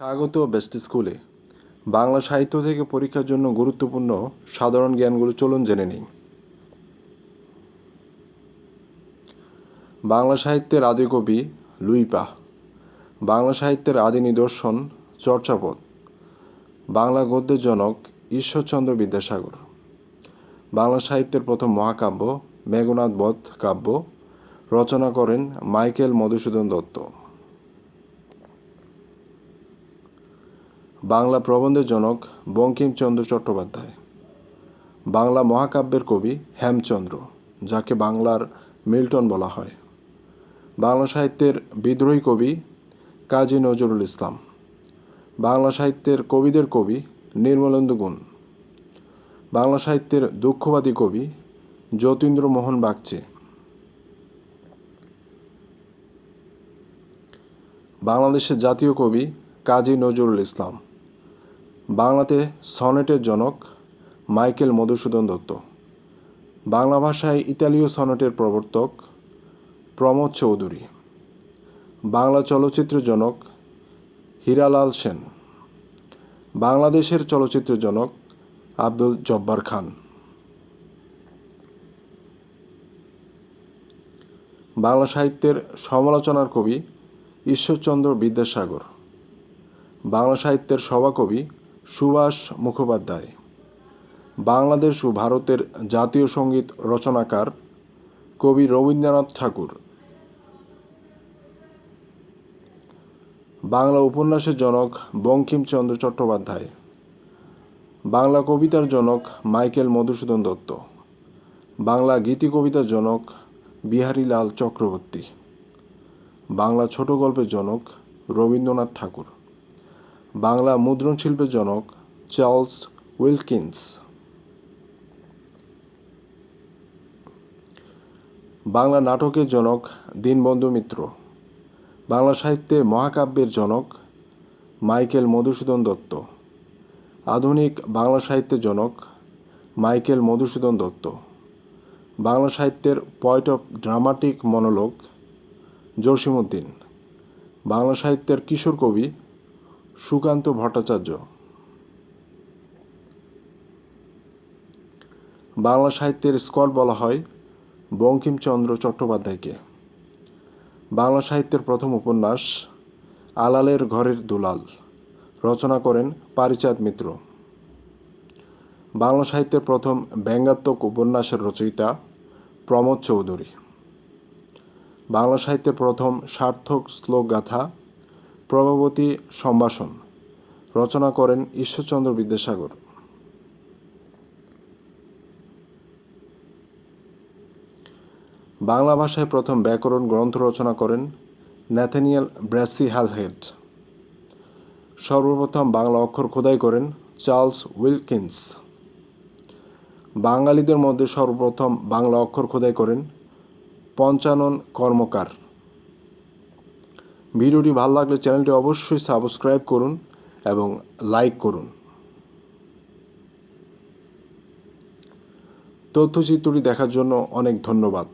স্বাগত বেস্ট স্কুলে। বাংলা সাহিত্য থেকে পরীক্ষার জন্য গুরুত্বপূর্ণ সাধারণ জ্ঞানগুলো চলুন জেনে নিই। বাংলা সাহিত্যের আদি কবি লুইপা বাংলা সাহিত্যের আদি নিদর্শন চর্চাপদ। বাংলা গদ্যের জনক ঈশ্বরচন্দ্র বিদ্যাসাগর। বাংলা সাহিত্যের প্রথম মহাকাব্য মেঘনাথ বধ কাব্য রচনা করেন মাইকেল মধুসূদন দত্ত। বাংলা প্রবন্ধের জনক বঙ্কিমচন্দ্র চট্টোপাধ্যায়। বাংলা মহাকাব্যের কবি হেমচন্দ্র, যাকে বাংলার মিল্টন বলা হয়। বাংলা সাহিত্যের বিদ্রোহী কবি কাজী নজরুল ইসলাম। বাংলা সাহিত্যের কবিদের কবি নির্মলেন্দু গুণ। বাংলা সাহিত্যের দুঃখবাদী কবি যতীন্দ্রমোহন বাগচে। বাংলাদেশের জাতীয় কবি কাজী নজরুল ইসলাম। বাংলাতে সনেটের জনক মাইকেল মধুসূদন দত্ত। বাংলা ভাষায় ইতালীয় সনেটের প্রবর্তক প্রমোদ চৌধুরী। বাংলা চলচ্চিত্র জনক হীরালাল সেন। বাংলাদেশের চলচ্চিত্র জনক আব্দুল জব্বার খান। বাংলা সাহিত্যের সমালোচনার কবি ঈশ্বরচন্দ্র বিদ্যাসাগর। বাংলা সাহিত্যের সভাকবি সুভাষ মুখোপাধ্যায়। বাংলাদেশ ও ভারতের জাতীয় সংগীত রচনাকার কবি রবীন্দ্রনাথ ঠাকুর। বাংলা উপন্যাসের জনক বঙ্কিমচন্দ্র চট্টোপাধ্যায়। বাংলা কবিতার জনক মাইকেল মধুসূদন দত্ত। বাংলা গীতি কবিতার জনক বিহারীলাল চক্রবর্তী। বাংলা ছোট গল্পের জনক রবীন্দ্রনাথ ঠাকুর। বাংলা মুদ্রণ শিল্পের জনক চার্লস উইলকিন্স। বাংলা নাটকের জনক দীনবন্ধু মিত্র। বাংলা সাহিত্যে মহাকাব্যের জনক মাইকেল মধুসূদন দত্ত। আধুনিক বাংলা সাহিত্যের জনক মাইকেল মধুসূদন দত্ত। বাংলা সাহিত্যের poet of dramatic monologue Jasimuddin. Bangla সাহিত্যের কিশোর কবি সুকান্ত ভট্টাচার্য। বাংলা সাহিত্যের স্কট বলা হয় বঙ্কিমচন্দ্র চট্টোপাধ্যায়কে। বাংলা সাহিত্যের প্রথম উপন্যাস, আলালের ঘরের দুলাল, রচনা করেন পারিচাঁদ মিত্র। বাংলা সাহিত্যের প্রথম ব্যঙ্গাত্মক উপন্যাসের রচয়িতা প্রমোদ চৌধুরী। বাংলা সাহিত্যের প্রথম সার্থক শ্লোক গাথা প্রভাবতী সম্ভাষণ, রচনা করেন ঈশ্বরচন্দ্র বিদ্যাসাগর। বাংলা ভাষায় প্রথম ব্যাকরণ গ্রন্থ রচনা করেন ন্যাথেনিয়াল ব্র্যাসি হ্যালহেড সর্বপ্রথম বাংলা অক্ষর খোদাই করেন চার্লস উইলকিন্স। বাঙালিদের মধ্যে সর্বপ্রথম বাংলা অক্ষর খোদাই করেন পঞ্চানন কর্মকার। ভিডিওটি ভালো লাগলে চ্যানেলটি অবশ্যই সাবস্ক্রাইব করুন এবং লাইক করুন। তথ্যচিত্রটি দেখার জন্য অনেক ধন্যবাদ।